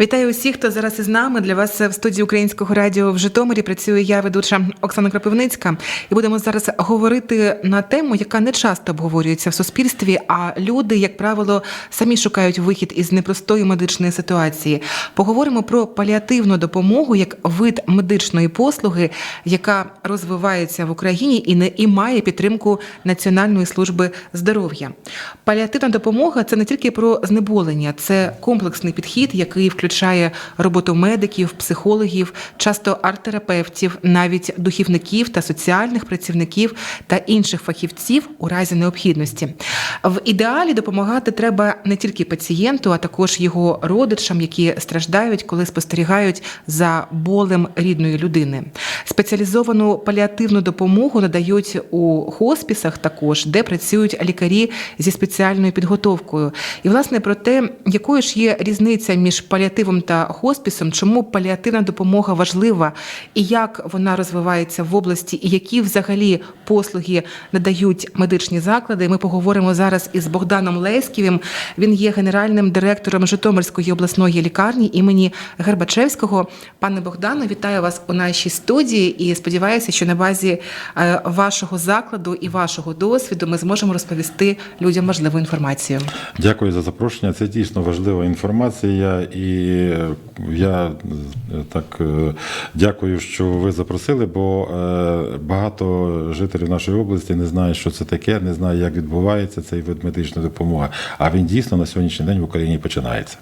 Вітаю усіх, хто зараз із нами. Для вас в студії Українського радіо в Житомирі працює я, ведуча Оксана Кропивницька. І будемо зараз говорити на тему, яка не часто обговорюється в суспільстві. А люди, як правило, самі шукають вихід із непростої медичної ситуації. Поговоримо про паліативну допомогу як вид медичної послуги, яка розвивається в Україні і не і має підтримку Національної служби здоров'я. Паліативна допомога це не тільки про знеболення, це комплексний підхід, який включає роботу медиків, психологів, часто арт-терапевтів, навіть духівників та соціальних працівників та інших фахівців у разі необхідності. В ідеалі допомагати треба не тільки пацієнту, а також його родичам, які страждають, коли спостерігають за болем рідної людини. Спеціалізовану паліативну допомогу надають у хоспісах, також де працюють лікарі зі спеціальною підготовкою. І власне про те, якою ж є різниця між паліативом та хоспісом, чому паліативна допомога важлива і як вона розвивається в області, і які взагалі послуги надають медичні заклади. Ми поговоримо зараз із Богданом Леськівим. Він є генеральним директором Житомирської обласної лікарні імені Гербачевського. Пане Богдане, вітаю вас у нашій студії і сподіваюся, що на базі е, вашого закладу і вашого досвіду ми зможемо розповісти людям важливу інформацію. Дякую за запрошення. Це дійсно важлива інформація, і я е, так е, дякую, що ви запросили, бо е, багато жителів нашої області не знають, що це таке, не знають, як відбувається цей вид медичної допомоги. А він дійсно на сьогоднішній день в Україні починається.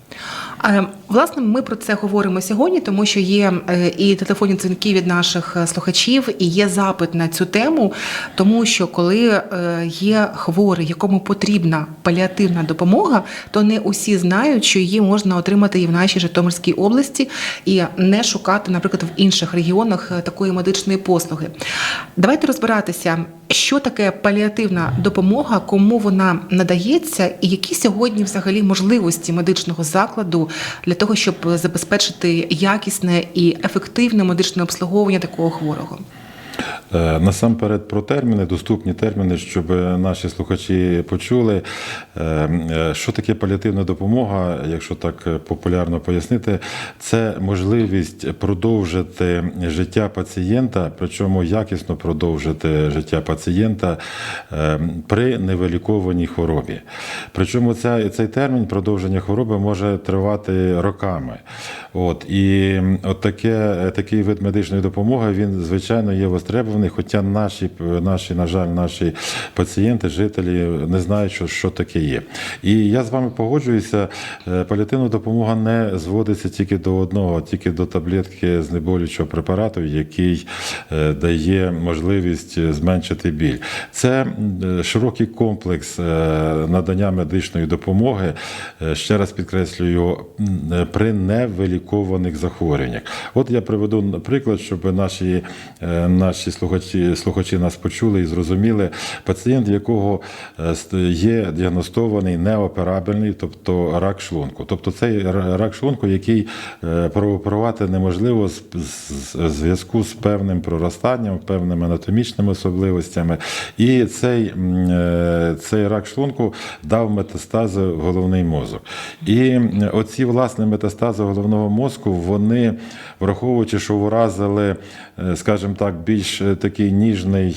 Власне, ми про це говоримо сьогодні, тому що є і телефонні дзвінки від наших слухачів, і є запит на цю тему, тому що коли є хворий, якому потрібна паліативна допомога, то не усі знають, що її можна отримати і в нашій Житомирській області, і не шукати, наприклад, в інших регіонах е, такої медичної послуги. Давайте розбиратися, що таке паліативна допомога, кому вона надається, і які сьогодні взагалі можливості медичного закладу для того, щоб забезпечити якісне і ефективне медичне обслуговування такого хворого. Е, Насамперед про терміни, доступні терміни, щоб наші слухачі почули, е, е, що таке паліативна допомога, якщо так популярно пояснити, це можливість продовжити життя пацієнта, причому якісно продовжити життя пацієнта при невилікованій хворобі. Причому ця, цей термін продовження хвороби може тривати роками. От, і от таке, такий вид медичної допомоги, він, звичайно, є востребований, хоча наші, наші, на жаль, наші пацієнти, жителі не знають, що, що таке є. І я з вами погоджуюся, е, паліативна допомога не зводиться тільки до одного, тільки до таблетки знеболюючого препарату, який е, дає можливість зменшити біль. Це е, широкий комплекс надання медичної допомоги, ще раз підкреслюю, при невилікованих захворюваннях. От я приведу приклад, щоб наші, наші слухачі, слухачі нас почули і зрозуміли. Пацієнт, якого є діагностований неоперабельний, тобто рак шлунку. Тобто цей рак шлунку, який прооперувати неможливо в зв'язку з певним проростанням, певними анатомічними особливостями. І цей, цей рак шлунку дав метастази в головний мозок. І оці власне метастази головного мозку, вони, враховуючи, що вразили, скажімо так, більш такий ніжний,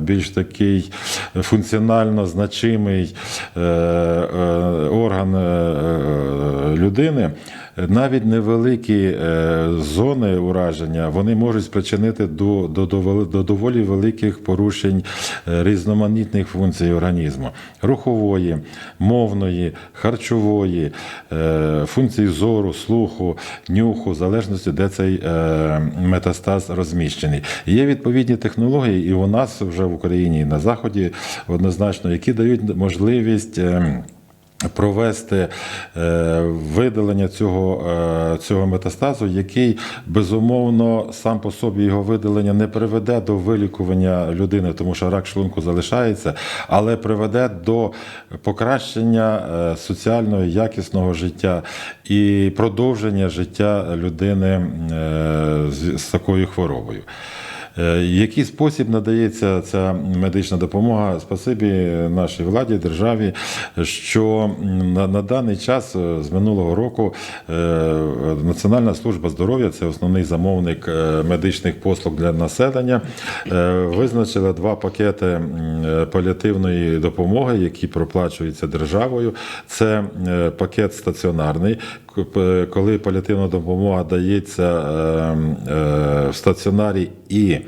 більш такий функціонально значимий орган людини. Навіть невеликі зони ураження вони можуть спричинити до, до, до, до доволі великих порушень різноманітних функцій організму: рухової, мовної, харчової, функції зору, слуху, нюху, в залежності, де цей метастаз розміщений. Є відповідні технології, і у нас вже в Україні і на Заході однозначно, які дають можливість. Провести е, видалення цього е, цього метастазу, який безумовно сам по собі його видалення не приведе до вилікування людини, тому що рак шлунку залишається, але приведе до покращення е, соціального якісного життя і продовження життя людини з такою хворобою. Е, Який спосіб надається ця медична допомога? Спасибі нашій владі, державі, що на, на даний час е, з минулого року е, Національна служба здоров'я, це основний замовник е, медичних послуг для населення, е, визначила два пакети е, паліативної допомоги, які проплачуються державою. Це е, пакет стаціонарний, коли паліативна допомога дається е, е, в стаціонарі і е,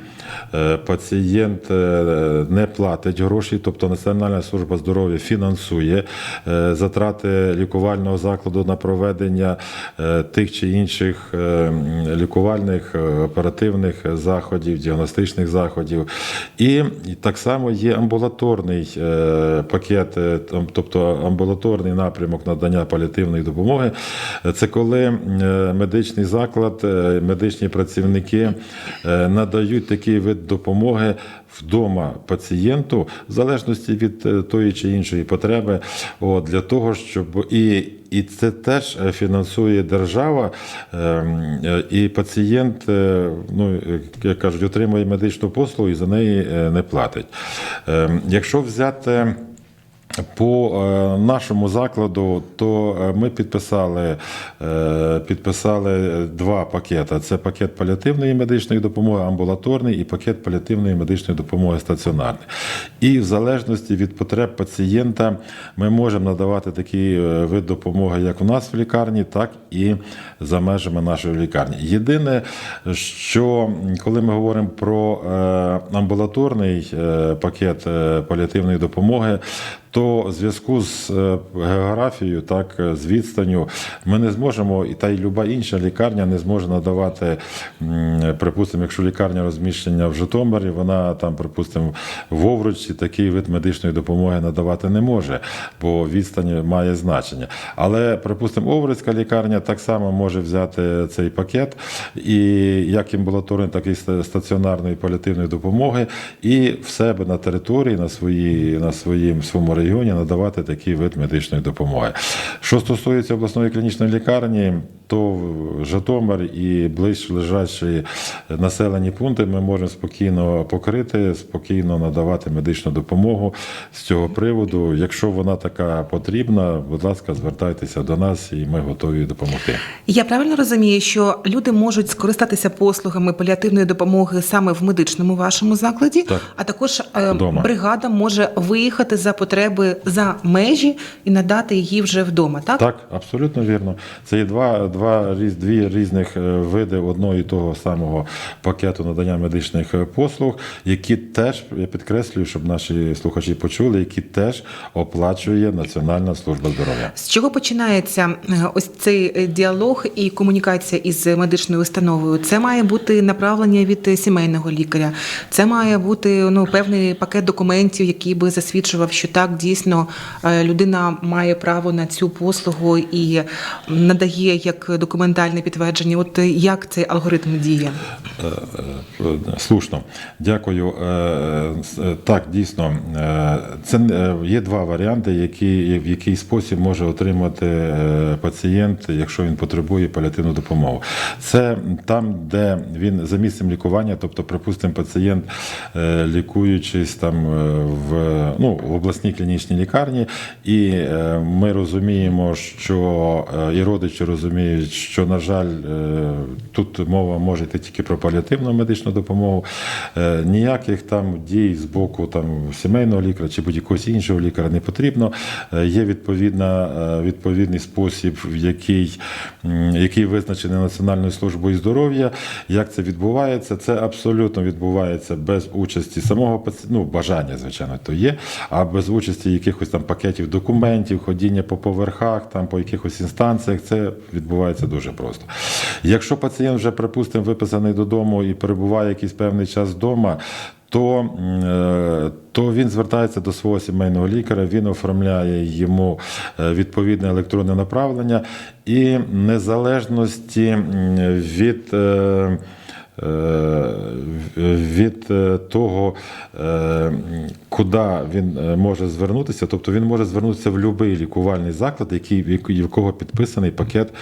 пацієнт е, не платить гроші, тобто Національна служба здоров'я фінансує е, затрати лікувального закладу на проведення е, тих чи інших е, лікувальних е, оперативних заходів, діагностичних заходів. І так само є амбулаторний е, пакет, е, тобто амбулаторний напрямок надання паліативної допомоги. Е, Це коли е, медичний заклад, е, медичні працівники е, надають такий вид допомоги вдома пацієнту, в залежності від е, тої чи іншої потреби, от, для того, щоб і. І це теж е, фінансує держава, ем, е, і пацієнт, ну як кажуть, отримує медичну послугу і за неї не платить. Ем, Якщо взяти по е, нашому закладу, то е, ми підписали, е, підписали два пакети. Це пакет паліативної медичної допомоги амбулаторний і пакет паліативної медичної допомоги стаціонарний. І в залежності від потреб пацієнта ми можемо надавати такий вид допомоги як у нас в лікарні, так і за межами нашої лікарні. Єдине, що коли ми говоримо про амбулаторний пакет паліативної допомоги, то в зв'язку з е, географією, так е, з відстанню, ми не зможемо, і та й люба інша лікарня не зможе надавати, припустимо, якщо лікарня розміщення в Житомирі, вона там, припустимо, в Овручі такий вид медичної допомоги надавати не може, бо відстань має значення. Але, припустимо, Овруцька лікарня так само може взяти цей пакет, і як амбулаторної, так і стаціонарної паліативної допомоги, і в себе на території, на, свої, на своїм своєму регіоні надавати такий вид медичної допомоги. Що стосується обласної клінічної лікарні, то Житомир і ближче лежачі населені пункти ми можемо спокійно покрити, спокійно надавати медичну допомогу з цього приводу. Якщо вона така потрібна, будь ласка, звертайтеся до нас, і ми готові допомогти. Я правильно розумію, що люди можуть скористатися послугами паліативної допомоги саме в медичному вашому закладі, Так. а також е, бригада може виїхати за потреби за межі і надати її вже вдома. Так, Так, абсолютно вірно. Це є два, два дві різних е, види одного і того самого пакету надання медичних е, послуг, які теж я підкреслюю, щоб наші слухачі почули, які теж оплачує Національна служба здоров'я. З чого починається е, ось цей діалог і комунікація із медичною установою? Це має бути направлення від сімейного лікаря. Це має бути ну певний пакет документів, який би засвідчував, що так дійсно е, людина має право на цю послугу і надає як документальне підтвердження. От е, як цей алгоритм діє? Е, Слушно, дякую. Так, дійсно, це є два варіанти, які, в який спосіб може отримати пацієнт, якщо він потребує паліативну допомогу. Це там, де він за місцем лікування, тобто, припустимо, пацієнт, лікуючись там в, ну, в обласній клінічній лікарні, і е, ми розуміємо, що е, і родичі розуміють, що, на жаль, е, тут мова може йти тільки про паліативну медичну допомогу. Ніяких там дій з боку там, сімейного лікаря чи будь-якогось іншого лікаря не потрібно. Є відповідна, відповідний спосіб, в який, який визначений Національною службою здоров'я. Як це відбувається? Це абсолютно відбувається без участі самого ну, бажання, звичайно, то є, а без участі якихось там пакетів документів, ходіння по поверхах, там по якихось інстанціях, це відбувається дуже просто. Якщо пацієнт вже, припустимо, виписаний додому і перебуває якийсь певний час вдома, то, е, то він звертається до свого сімейного лікаря, він оформляє йому е, відповідне електронне направлення і незалежності від. Е, від е, того, е, куди він може звернутися. Тобто він може звернутися в будь-який лікувальний заклад, який в кого підписаний пакет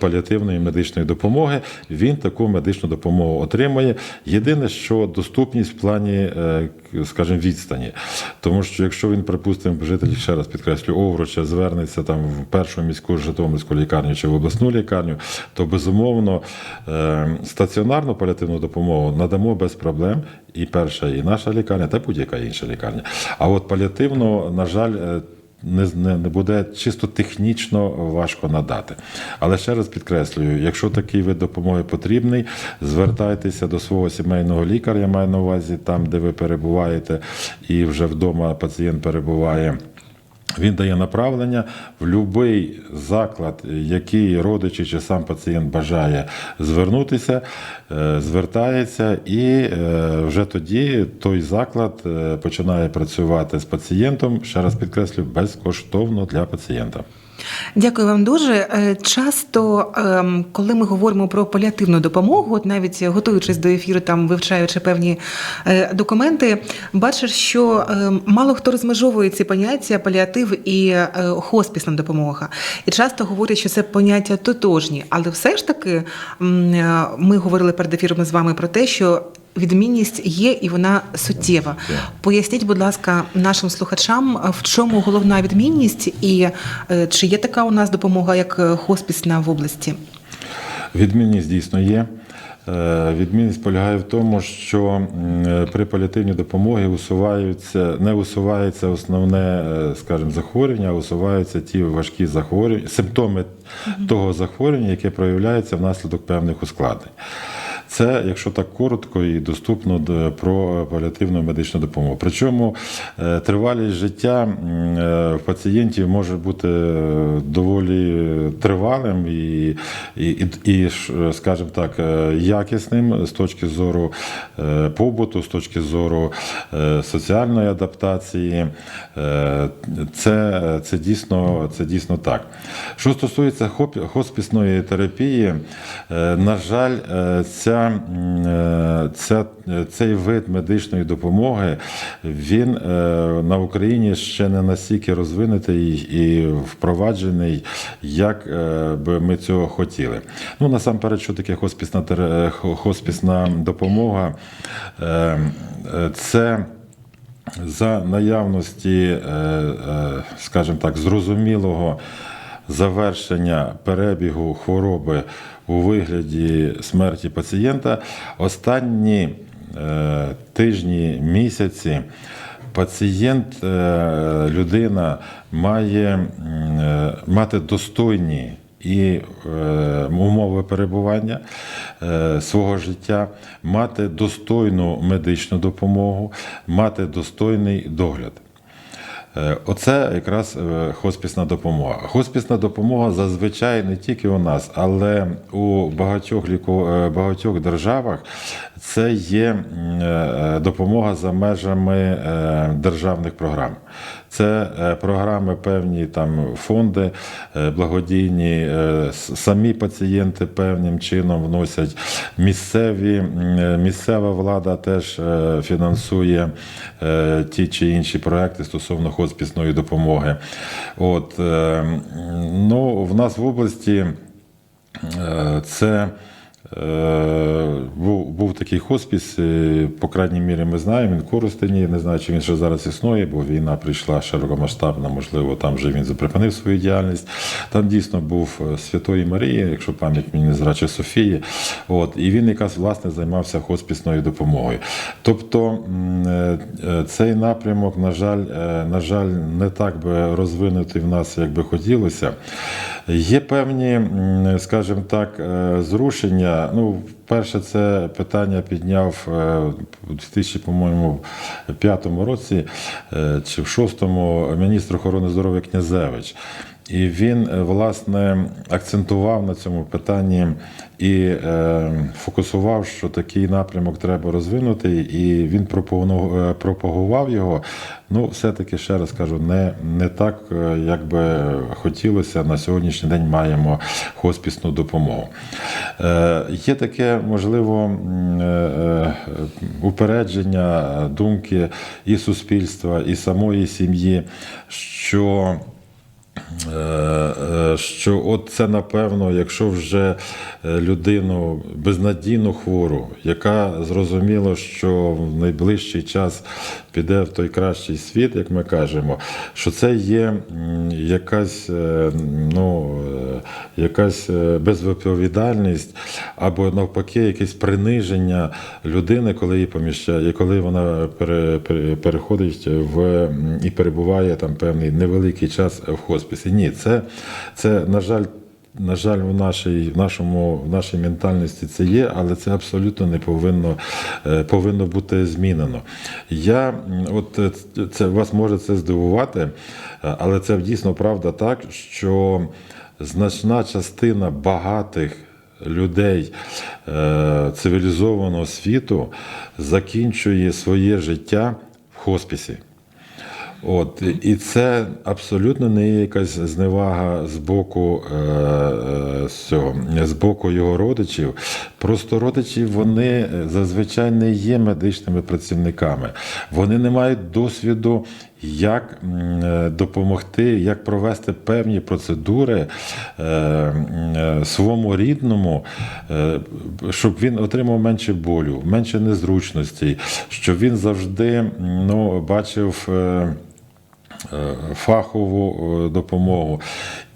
паліативної медичної допомоги. Він таку медичну допомогу отримує. Єдине, що доступність в плані, скажімо, відстані. Тому що якщо він, припустимо, житель, ще раз підкреслю, Овруча звернеться там в першу міську Житомирську лікарню чи в обласну лікарню, то безумовно е, стаціонарну паліативну допомогу надамо без проблем. І перша, і наша лікарня, та будь-яка інша лікарня. А от паліативну, на жаль, е, не, не, буде чисто технічно важко надати. Але ще раз підкреслюю, якщо такий вид допомоги потрібний, звертайтеся до свого сімейного лікаря, я маю на увазі там, де ви перебуваєте, і вже вдома пацієнт перебуває. Він дає направлення в будь-який заклад, який родичі чи сам пацієнт бажає звернутися, е, звертається, і е, вже тоді той заклад е, починає працювати з пацієнтом, ще раз підкреслю, безкоштовно для пацієнта. Дякую вам дуже. Е, Часто, ем, коли ми говоримо про паліативну допомогу, от навіть готуючись до ефіру, там вивчаючи певні е, документи, бачиш, що ем, мало хто розмежовує ці поняття паліатив і е, хоспісна допомога. І часто говорять, що це поняття тотожні, але все ж таки ми говорили перед ефіром з вами про те, що. Відмінність є і вона суттєва. Поясніть, будь ласка, нашим слухачам, в чому головна відмінність і е, чи є така у нас допомога як е, хоспісна в області? Відмінність дійсно є. Е, Відмінність полягає в тому, що е, при паліативній допомогі усуваються, не усувається основне, е, скажімо, захворювання, а усуваються ті важкі захворювання, симптоми того захворювання, яке проявляється внаслідок певних ускладнень. Це, якщо так коротко і доступно до- про паліативну медичну допомогу. Причому е, тривалість життя е, в пацієнтів може бути е, доволі тривалим і, і, і, скажімо так, якісним з точки зору побуту, з точки зору соціальної адаптації. Це, це, дійсно, це дійсно так. Що стосується хоспісної терапії, на жаль, ця, е, ця, цей вид медичної допомоги він е, на Україні ще не настільки розвинутий і впроваджений, як е, би ми цього хотіли. Ну, насамперед, що таке хоспісна, хоспісна допомога? Це за наявності, скажімо так, зрозумілого завершення перебігу хвороби у вигляді смерті пацієнта, останні е, тижні, місяці пацієнт, е, людина має е, мати достойні і умови перебування свого життя, мати достойну медичну допомогу, мати достойний догляд. Е, Оце якраз хосписна хоспісна допомога. Хоспісна допомога зазвичай не тільки у нас, але у багатьох ліку... е, багатьох державах це є е, допомога за межами е, державних програм. Це е, програми, певні там фонди е, благодійні, е, самі пацієнти певним чином вносять місцеві, місцева влада теж фінансує ті чи інші проекти стосовно хоспісної допомоги. От, ну, в нас в області це. Е, Був, був такий хоспіс, е, по крайній мірі, ми знаємо, він в Коростені, не знаю, чи він ще зараз існує, бо війна прийшла широкомасштабна, можливо, там вже він зупинив свою діяльність. Там дійсно був е, Святої Марії, якщо пам'ять мені не зраче Софії. От, і він якраз власне займався хоспісною допомогою. Тобто цей напрямок, на жаль, на жаль, не так би розвинутий в нас, як би хотілося. Є певні, скажімо так, е, зрушення. Ну, перше, це питання підняв е, у 2005 році е, чи в 6-му міністр охорони здоров'я Князевич. І він е, власне акцентував на цьому питанні і е, фокусував, що такий напрямок треба розвинути, і він е, пропагував його. Ну, все-таки ще раз кажу, не, не так, як би хотілося. На сьогоднішній день маємо хоспісну допомогу. Е, є таке, можливо, упередження думки і суспільства, і самої сім'ї, що що от це напевно, якщо вже е, людину безнадійно хвору, яка зрозуміло, що в найближчий час піде в той кращий світ, як ми кажемо, що це є якась, е, ну, е, якась е, безвідповідальність або навпаки якесь приниження людини, коли її поміщає, коли вона пере, пере- переходить в і перебуває там певний невеликий час в хосписі. Ні, це, це на жаль. На жаль, в нашій, в нашому, в нашій ментальності це є, але це абсолютно не повинно, е, повинно бути змінено. Я, от е, це вас може це здивувати, е, але це дійсно правда так, що значна частина багатих людей цивілізованого світу закінчує своє життя в хоспісі. От, і це абсолютно не є якась зневага з боку, е, е, цього, з боку його родичів. Просто родичі вони зазвичай не є медичними працівниками. Вони не мають досвіду, як е, допомогти, як провести певні процедури е, своєму рідному, щоб він отримав менше болю, менше незручностей, щоб він завжди ну, бачив. Е, фахову е, допомогу.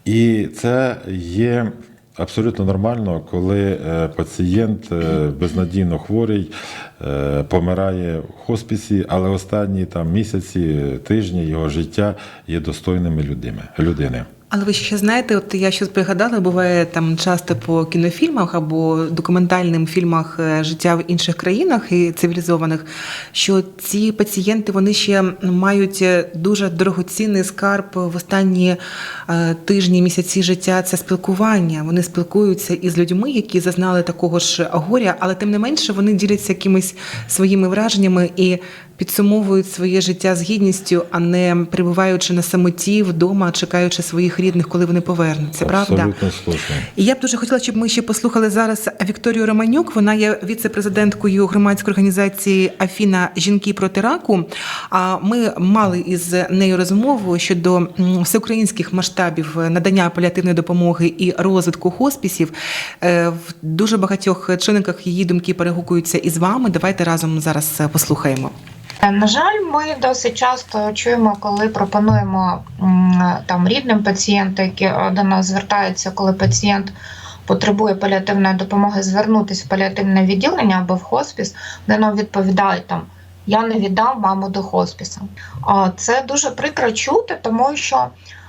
І це є абсолютно нормально, коли е, пацієнт безнадійно хворий, помирає в хосписі, але останні там місяці, тижні його життя є достойними людьми, людини. Але ви ще знаєте, от я щось пригадала, буває там часто по кінофільмах або документальним фільмах е, життя в інших країнах і цивілізованих, що ці пацієнти вони ще мають е, дуже дорогоцінний скарб в останні е, тижні, місяці життя. Це спілкування. Вони спілкуються із людьми, які зазнали такого ж горя, але тим не менше вони діляться якимись своїми враженнями і підсумовують своє життя з гідністю, а не перебуваючи на самоті вдома, чекаючи своїх рідних, коли вони повернуться. Правда? Абсолютно слушно. І я б дуже хотіла, щоб ми ще послухали зараз Вікторію Романюк. Вона є віце-президенткою громадської організації Афіна Жінки проти раку. А ми мали із нею розмову щодо всеукраїнських масштабів надання паліативної допомоги і розвитку хоспісів. Е, В дуже багатьох чинниках її думки перегукуються із вами. Давайте разом зараз е, послухаємо. Е, На жаль, ми досить часто чуємо, коли пропонуємо там рідним пацієнта, які е, до нас звертаються, коли пацієнт потребує паліативної допомоги, звернутися в паліативне відділення або в хоспіс, де нам відповідають там. Я не віддав маму до хоспіса. Це дуже прикро чути, тому що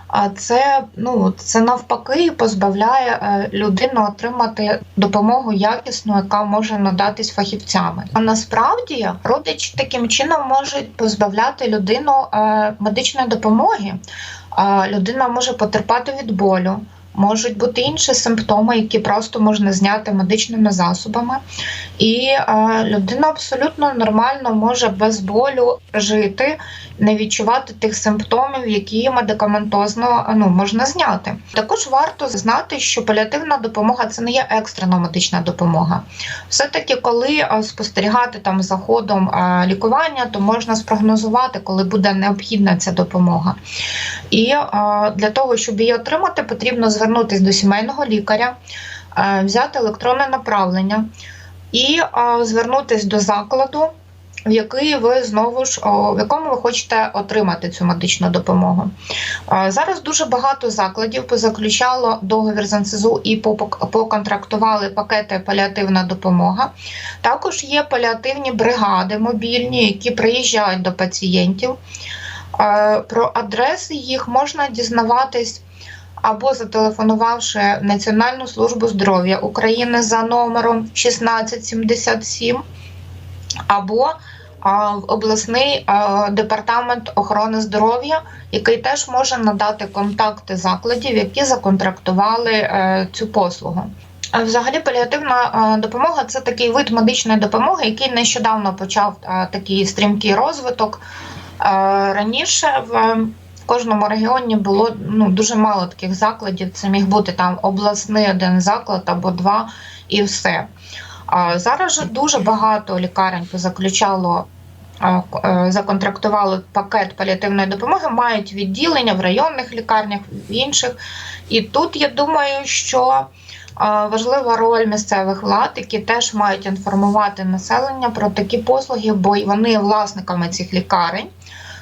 а, це ну це навпаки позбавляє е, людину отримати допомогу якісну, яка може надатись фахівцями. А насправді родич таким чином можуть позбавляти людину е, медичної допомоги. Людина може потерпати від болю. Можуть бути інші симптоми, які просто можна зняти медичними засобами, і е, людина абсолютно нормально може без болю жити, не відчувати тих симптомів, які медикаментозно ну, можна зняти. Також варто знати, що паліативна допомога це не є екстрена медична допомога. Все-таки, коли е, спостерігати там за ходом е, лікування, то можна спрогнозувати, коли буде необхідна ця допомога. І е, для того, щоб її отримати, потрібно звернутися до сімейного лікаря, взяти електронне направлення і звернутися до закладу, в який ви знову ж в якому ви хочете отримати цю медичну допомогу. Зараз дуже багато закладів позаключало договір з НСЗУ і поконтрактували пакети паліативна допомога. Також є паліативні бригади мобільні, які приїжджають до пацієнтів. Про адреси їх можна дізнаватись або зателефонувавши Національну службу здоров'я України за номером 1677, або в обласний департамент охорони здоров'я, який теж може надати контакти закладів, які законтрактували е, цю послугу. Взагалі, паліативна е, допомога це такий вид медичної допомоги, який нещодавно почав е, такий стрімкий розвиток. Раніше в кожному регіоні було ну, дуже мало таких закладів. Це міг бути там обласний один заклад або два, і все. Зараз же дуже багато лікарень позаключало. е, Законтрактували пакет паліативної допомоги, мають відділення в районних лікарнях, в інших. І тут я думаю, що важлива роль місцевих влад, які теж мають інформувати населення про такі послуги, бо вони є власниками цих лікарень.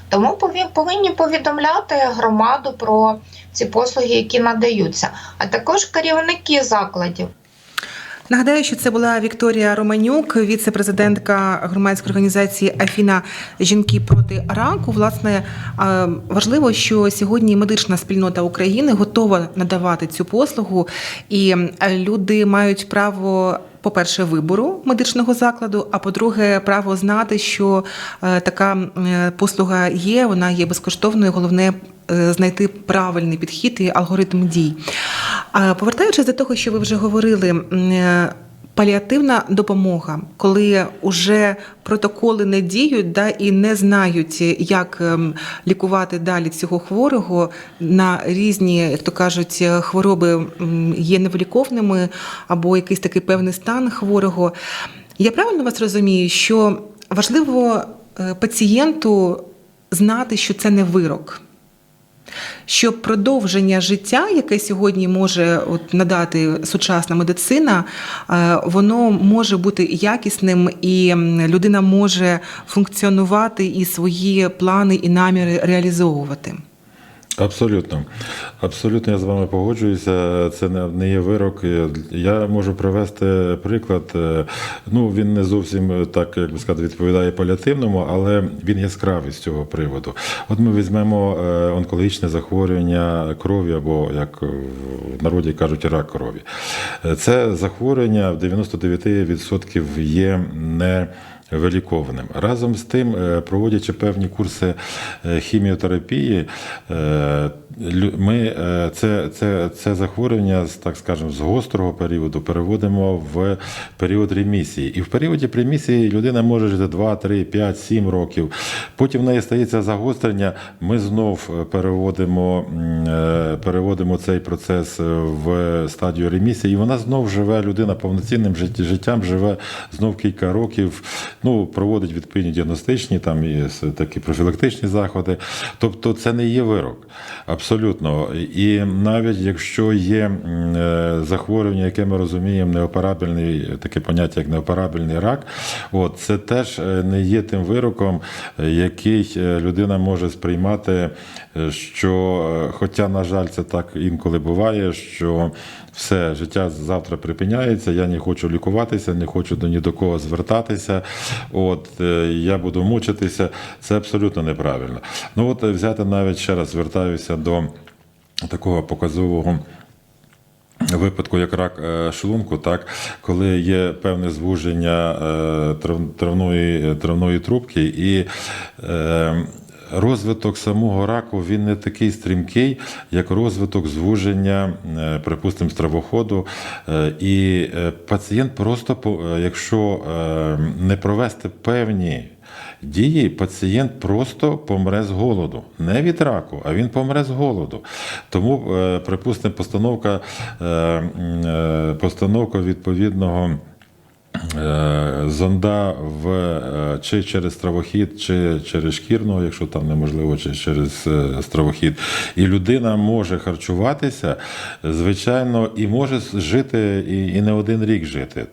Тому повинні повідомляти громаду про ці послуги, які надаються, а також керівники закладів. Нагадаю, що це була Вікторія Романюк, віце-президентка громадської організації Афіна Жінки проти раку. Власне, е, важливо, що сьогодні медична спільнота України готова надавати цю послугу, і е, люди мають право. По-перше, вибору медичного закладу, а по-друге, право знати, що е, така послуга є, вона є безкоштовною. Головне знайти правильний підхід і алгоритм дій. Повертаючись до того, що ви вже говорили, е, паліативна допомога, коли вже протоколи не діють да, і не знають, як ем, лікувати далі цього хворого на різні, як то кажуть, хвороби є невиліковними або якийсь такий певний стан хворого. Я правильно вас розумію, що важливо е, пацієнту знати, що це не вирок що продовження життя, яке сьогодні може от надати сучасна медицина, е, воно може бути якісним, і людина може функціонувати і свої плани і наміри реалізовувати. Абсолютно. Абсолютно я з вами погоджуюся. Це не, є вирок. Я можу привести приклад. е, Ну, він не зовсім так, як би сказати, відповідає паліативному, але він яскравий з цього приводу. От ми візьмемо е, онкологічне захворювання крові, або як в народі кажуть, рак крові. Е, Це захворювання в 99% є не виліковним. Разом з тим, е, проводячи певні курси е, хіміотерапії, е, ми це, це, це захворювання, так скажемо, з гострого періоду переводимо в період ремісії. І в періоді ремісії людина може жити 2, 3, 5, 7 років. Потім в неї стається загострення. Ми знов переводимо, переводимо цей процес в стадію ремісії, і вона знов живе, людина повноцінним жит- життям живе знов кілька років. Ну, проводить відповідні діагностичні там і такі профілактичні заходи. Тобто це не є вирок. Абсолютно. І навіть якщо є е, захворювання, яке ми розуміємо, неоперабельний, таке поняття, як неоперабельний рак, от, це теж е, не є тим вироком, який е, людина може сприймати, що, хоча, на жаль, це так інколи буває, що все, життя завтра припиняється, я не хочу лікуватися, не хочу до ні до кого звертатися. От е, я буду мучитися. Це абсолютно неправильно. Ну от е, взяти навіть ще раз звертаюся до такого показового. Випадку, як рак е, шлунку, так коли є певне звуження травної, травної трубки, і розвиток самого раку він не такий стрімкий, як розвиток звуження, е, припустимо, стравоходу. Е, І е, пацієнт просто, якщо не провести певні дії пацієнт просто помре з голоду. Не від раку, а він помре з голоду. Тому, припустимо, постановка, постановка відповідного. Е, Зонда в е, чи через стравохід, чи через шкірного, якщо там неможливо, чи через е, стравохід. І людина може харчуватися, звичайно, і може жити і, не один рік жити.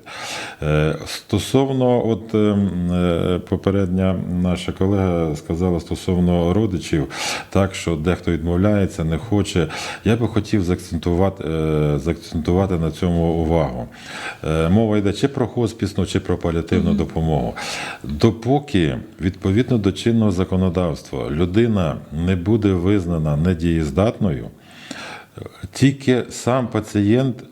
Стосовно, от ем, попередня наша колега сказала стосовно родичів, так що дехто відмовляється, не хоче. Я би хотів заакцентувати, заакцентувати на цьому увагу. Мова йде чи про хоспісну, чи про паліативну допомогу. Допоки відповідно до чинного законодавства людина не буде визнана недієздатною. Тільки сам пацієнт,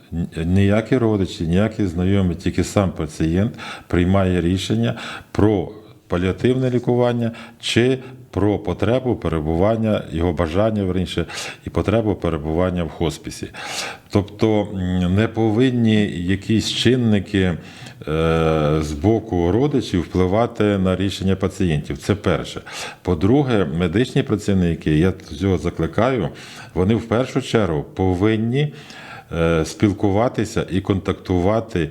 ніякі родичі, ніякі знайомі, тільки сам пацієнт приймає рішення про паліативне лікування чи про потребу перебування, його бажання верніше, і потребу перебування в хосписі. Тобто не повинні якісь чинники е, з боку родичів впливати на рішення пацієнтів. Це перше. По-друге, медичні працівники, я цього закликаю, вони в першу чергу повинні е, спілкуватися і контактувати.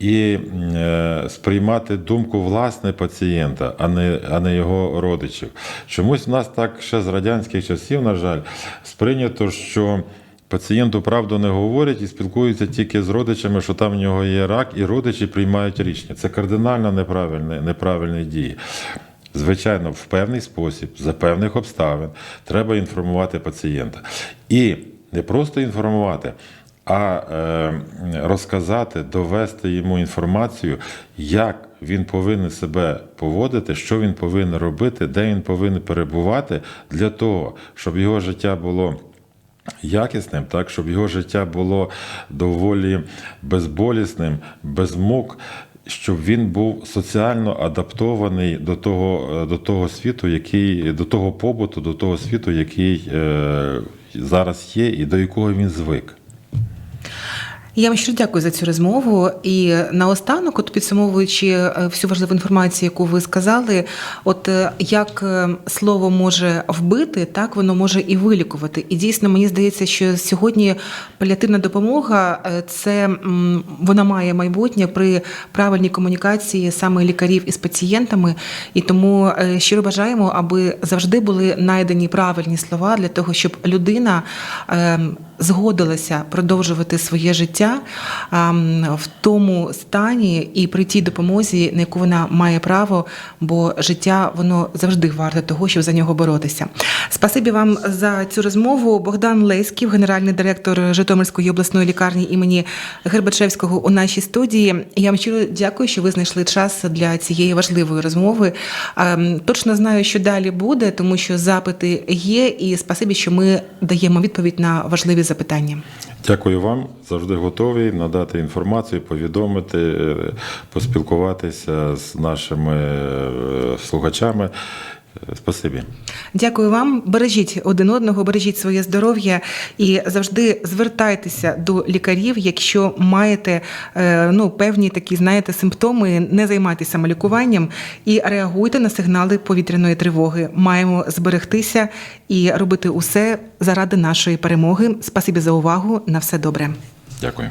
І е, сприймати думку власне пацієнта, а не, а не його родичів. Чомусь в нас так ще з радянських часів, на жаль, сприйнято, що пацієнту правду не говорять і спілкуються тільки з родичами, що там в нього є рак, і родичі приймають рішення. Це кардинально неправильні, неправильні дії. Звичайно, в певний спосіб, за певних обставин, треба інформувати пацієнта. І не просто інформувати, а е, розказати, довести йому інформацію, як він повинен себе поводити, що він повинен робити, де він повинен перебувати для того, щоб його життя було. Якісним, так, щоб його життя було доволі безболісним, без мук, щоб він був соціально адаптований до того, е, до того світу, який, до того побуту, до того світу, який е, зараз є, і до якого він звик. Я вам щиро дякую за цю розмову. І наостанок, от підсумовуючи е, всю важливу інформацію, яку ви сказали, от е, як е, слово може вбити, так воно може і вилікувати. І дійсно мені здається, що сьогодні паліативна допомога це вона має майбутнє при правильній комунікації саме лікарів із пацієнтами. І тому щиро бажаємо, аби завжди були знайдені правильні слова для того, щоб людина ем, згодилася продовжувати своє життя в тому стані і при тій допомозі, на яку вона має право, бо життя воно завжди варте того, щоб за нього боротися. Спасибі вам за цю розмову. Богдан Леськів, генеральний директор Житомирської обласної лікарні імені Гербачевського у нашій студії. Я вам щиро дякую, що ви знайшли час для цієї важливої розмови. Точно знаю, що далі буде, тому що запити є, і спасибі, що ми даємо відповідь на важливі запитання. Дякую вам. Завжди готові надати інформацію, повідомити, е, поспілкуватися з нашими е, слухачами. Е, Спасибі. Дякую вам. Бережіть один одного, бережіть своє здоров'я і завжди звертайтеся до лікарів, якщо маєте е, ну, певні такі, знаєте, симптоми, не займайтеся самолікуванням і реагуйте на сигнали повітряної тривоги. Маємо зберегтися і робити усе заради нашої перемоги. Спасибі за увагу. На все добре. Дякую.